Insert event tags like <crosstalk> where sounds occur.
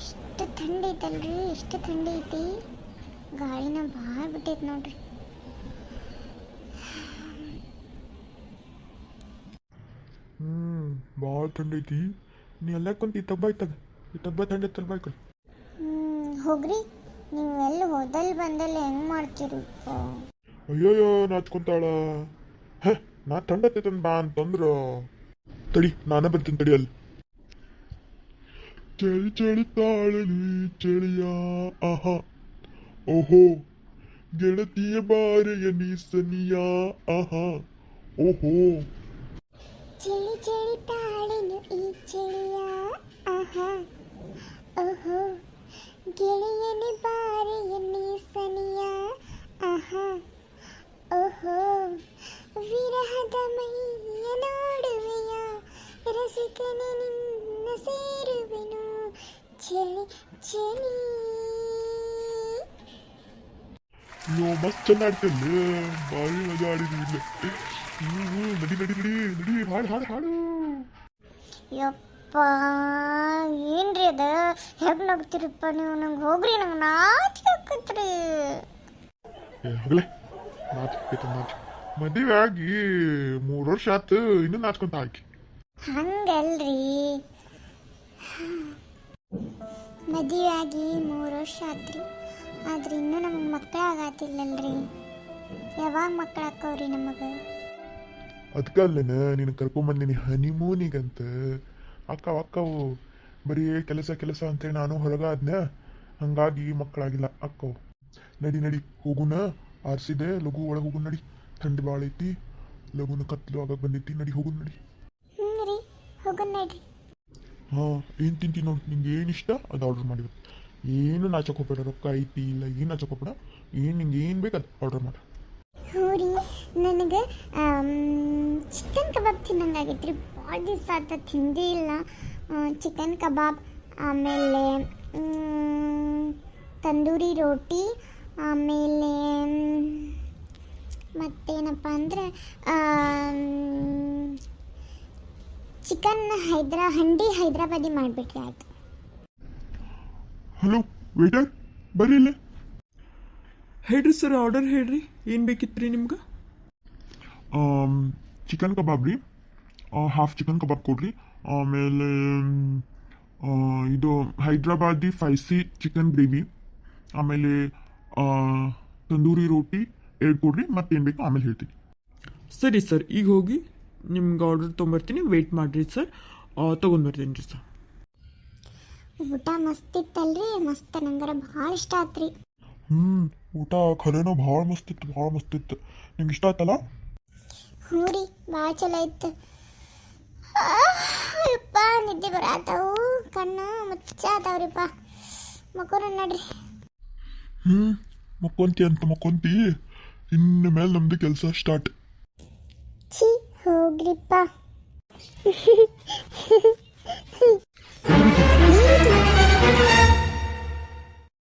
ಇಷ್ಟು ಥಂಡಿ ಐತಲ್ರಿ ಇಷ್ಟು ಥಂಡಿ ಐತಿ. ಗಾಳಿನ ಭಾಳ ಬಿಟ್ಟೈತಿ ನೋಡ್ರಿ. ಹ್ಮ್ ಭಾಳ ಥಂಡಿ ಐತಿ. ನೀ ಎಲ್ಲ ಕುಂತ ಈ ತಬ್ಬ ಐತದ ಈ ತಬ್ಬ ಥಂಡಿ ಐತಲ್ ಬಾಯ್ಕಲ್ ಹ್ಞೂ ಹೋಗ್ರಿ. ನೀವು ಎಲ್ಲಿ ಹೋದಲ್ಲಿ ಬಂದಲ್ಲಿ ಹೆಂಗ್ ಮಾಡ್ತೀರಿ? ಅಯ್ಯೋಯ್ಯೋ ನಾಚ್ಕೊಂತಾಳ ಹೇ ನಾ ಥಂಡತ್ತೈತಂದು ಬಾ ಅಂತಂದ್ರು. ತಡಿ ನಾನೇ ಬರ್ತೀನಿ ತಡಿ ಅಲ್ಲಿ. செடி செடி தாழடி செடியா ஆஹா ஓஹோ கணத்திய பாரு என் சனியா ஆஹா ஓஹோ ചെളി ചെളി താളിനു ഈ ചെളിയാ ആഹാ ഓഹോ ഗിളിയനെ ഭാര്യനെ സനിയാ ആഹാ ഓഹോ വിരഹതമൈ എന്നോടുവയാ രസികനെ നിന്ന സേരുവനു ಚಳಿ ಚಳಿ ಅಯ್ಯೋ ಮಸ್ತ್ ಚೆನ್ನಾಡ್ತಲ್ಲ ಭಾರಿ ಮಜಾ ಆಡಿದ್ವಿ ಇಲ್ಲ ಹ್ಞೂ ನಡಿ ನಡಿ ನಡಿ ನಡಿ ಹಾಡು ಹಾಡು ಹಾಡು. ಯಪ್ಪ ಏನ್ರಿ ಅದ? ಹೆಗ್ ನಗ್ತಿರಪ್ಪ ನೀವು ನಂಗೆ ಹೋಗ್ರಿ ನಂಗೆ ನಾಚಿಕೆ ಹಾಕತ್ರಿ ಹೋಗಲೇ. ನಾಚಿಕೆ ನಾಚಿ ಮದುವೆ ಆಗಿ ಮೂರು ವರ್ಷ ಆತು ಇನ್ನೂ ನಾಚ್ಕೊಂತ ಆಕಿ ಹಂಗಲ್ರಿ. ಮದುವೆ ಆಗಿ ಮೂರು ವರ್ಷ ಆತ್ರಿ. ಆದ್ರೆ ಇನ್ನೂ ನಮಗೆ ಮಕ್ಕಳಾಗತ್ತಿಲ್ಲಲ್ರಿ ಯಾವಾಗ ಮಕ್ಕಳಾಕವ್ರಿ ನಮಗೆ? ಅದಕ್ಕಲ್ಲೇನ ನೀನು ಕರ್ಕೊಂಬಂದಿನಿ ಹನಿಮೂನಿಗಂತ. ಅಕ್ಕ ಅಕ್ಕವು ಬರೀ ಕೆಲಸ ಕೆಲಸ ಅಂತೇಳಿ ನಾನು ಹೊರಗಾದ್ನ ಹಂಗಾಗಿ ಮಕ್ಕಳಾಗಿಲ್ಲ ಅಕ್ಕವು. ನಡಿ ನಡಿ ಹೋಗುನ ಆರಿಸಿದೆ ಲಘು ಒಳಗೆ ಹೋಗು ನಡಿ. ಥಂಡಿ ಭಾಳ ಐತಿ ಲಘುನ ಕತ್ಲು ಆಗ ಬಂದೈತಿ ನಡಿ ಹೋಗು ನಡಿ. ಹ್ಞೂ ರೀ ನಡ್ರಿ. ಏನು ತಿಂತಿ ನೋಡಿ, ನಿಂಗೆ ಏನು ಇಷ್ಟ, ಅದು ಆರ್ಡರ್ ಮಾಡಿ ಏನು ನಾಚಕ್ ಹೋಗ್ಬೇಡ ರೊಕ್ಕ ಐತಿ ಇಲ್ಲ, ಏನು ನಾಚಕ್ ಹೋಗ್ಬೇಡ ಏನು ನಿಂಗೆ ಏನು ಬೇಕು ಅದು ಆರ್ಡರ್ ಮಾಡು. ನನಗೆ ಚಿಕನ್ ಕಬಾಬ್ ತಿನ್ನಂಗಾಗೈತೆ ರೀ ಭಾಳ ದಿವಸ ಆತ, ತಿಂದೇ ಇಲ್ಲ. ಚಿಕನ್ ಕಬಾಬ್ ಆಮೇಲೆ ತಂದೂರಿ ರೋಟಿ, ಆಮೇಲೆ ಮತ್ತೇನಪ್ಪ ಅಂದರೆ ಚಿಕನ್ ಹೈದ್ರಾ ಹಂಡಿ ಹೈದ್ರಾಬಾದಿ ಮಾಡಿಬಿಟ್ರಿ ಆಯ್ತು. ಹಲೋ ವೇಟರ್ ಬರ್ರಿ ಇಲ್ಲ. ಹೇಳ್ರಿ ಸರ್ ಆರ್ಡರ್ ಹೇಳ್ರಿ. ಏನು ಬೇಕಿತ್ತು ರೀ ನಿಮ್ಗೆ ಚಿಕನ್ ಕಬಾಬ್ ರೀ. ಹಾಫ್ ಚಿಕನ್ ಕಬಾಬ್ ಕೊಡ್ರಿ. ಆಮೇಲೆ ಆ, ಇದು ಹೈದ್ರಾಬಾದಿ ಫೈಸಿ ಚಿಕನ್ ಗ್ರೇವಿ ಆಮೇಲೆ ಆ, ತಂದೂರಿ ರೋಟಿ ಎರಡು ಕೊಡ್ರಿ. ಮತ್ತೇನು ಬೇಕು ಆಮೇಲೆ ಹೇಳ್ತೀನಿ. ಸರಿ ಸರ್ ಈಗ ಹೋಗಿ ನಿಮ್ಗೆ ಆರ್ಡರ್ ತೊಗೊಂಬರ್ತೀನಿ. ವೆಯ್ಟ್ ಮಾಡಿರಿ ಸರ್ ತೊಗೊಂಡ್ಬರ್ತೀನಿ ರೀ ಸರ್ ಊಟ ಮಸ್ತ್ ಇತ್ತಲ್ರಿ. ಮಸ್ತ್ ನಂಗರ ಭಾಳ ಇಷ್ಟ ಆತ್ರಿ. ಹ್ಞೂ ಊಟ ಖರೇನೋ ಭಾಳ ಮಸ್ತ್ ಇತ್ತು ಭಾಳ ಮಸ್ತ್ ಇತ್ತು. ನಿಮ್ಗೆ ಇಷ್ಟ ಆಯ್ತಲ್ಲ ಹ್ಞೂ ರೀ ಭಾಳ ಚಲೋ ಇತ್ತು. ಅಪ್ಪ ನಿದ್ದೆ ಬರತ್ತಾವು ಕಣ್ಣು ಮುಚ್ಚಾತಾವ್ರಿಪ್ಪ ಮಕ್ಕೋರ ನಡ್ರಿ. ಹ್ಞೂ ಮಕ್ಕೊಂತಿ ಅಂತ ಮಕ್ಕೊಂತಿ. ಇನ್ನು ಮೇಲೆ ನಮ್ದು ಕೆಲಸ ಸ್ಟಾರ್ಟ್ Ruglipa. <laughs>